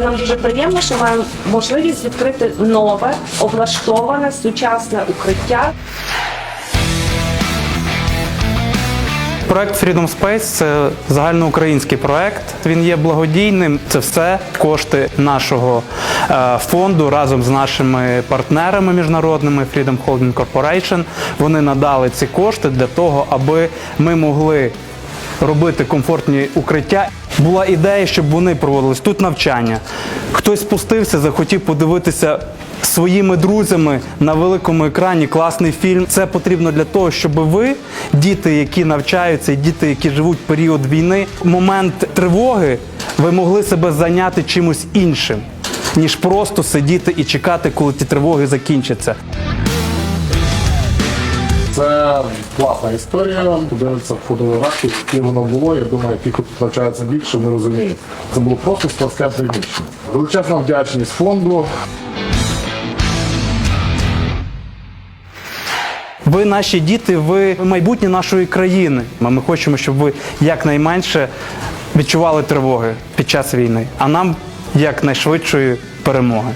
Нам дуже приємно, що маємо можливість відкрити нове, облаштоване, сучасне укриття. Проект Freedom Space це загальноукраїнський проект. Він є благодійним. Це все кошти нашого е, фонду разом з нашими партнерами міжнародними Freedom Holding Corporation. Вони надали ці кошти для того, аби ми могли робити комфортні укриття. Була ідея, щоб вони проводились тут навчання. Хтось спустився, захотів подивитися своїми друзями на великому екрані класний фільм. Це потрібно для того, щоб ви, діти, які навчаються, і діти, які живуть в період війни, в момент тривоги, ви могли себе зайняти чимось іншим, ніж просто сидіти і чекати, коли ті тривоги закінчаться. Це класна історія. Подивитися фотографії, які воно було. Я думаю, ті, тут навчається більше, не розуміють. Це було просто складське приміщення. Величезна вдячність фонду. Ви наші діти, ви майбутнє нашої країни. Ми хочемо, щоб ви якнайменше відчували тривоги під час війни, а нам якнайшвидшої перемоги.